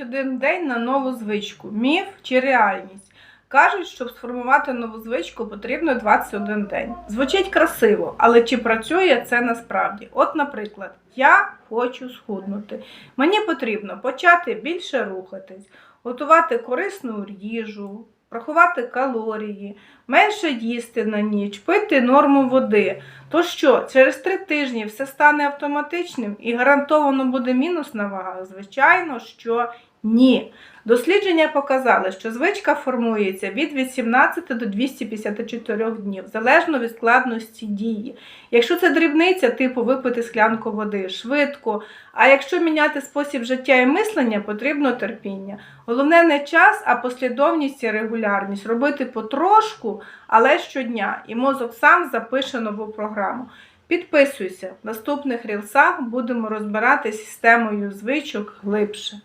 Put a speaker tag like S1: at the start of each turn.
S1: Один день на нову звичку. Міф чи реальність? Кажуть, щоб сформувати нову звичку, потрібно 21 день. Звучить красиво, але чи працює це насправді? От, наприклад, я хочу схуднути. Мені потрібно почати більше рухатись, готувати корисну їжу, рахувати калорії, менше їсти на ніч, пити норму води. То що, через три тижні все стане автоматичним і гарантовано буде мінус на вагах? Звичайно, що ні. Дослідження показали, що звичка формується від 18 до 254 днів, залежно від складності дії. Якщо це дрібниця, типу випити склянку води швидко, а якщо міняти спосіб життя і мислення, потрібно терпіння. Головне не час, а послідовність і регулярність. Робити потрошку, але щодня. І мозок сам запише нову програму. Підписуйся. В наступних рілсах будемо розбирати системою звичок глибше.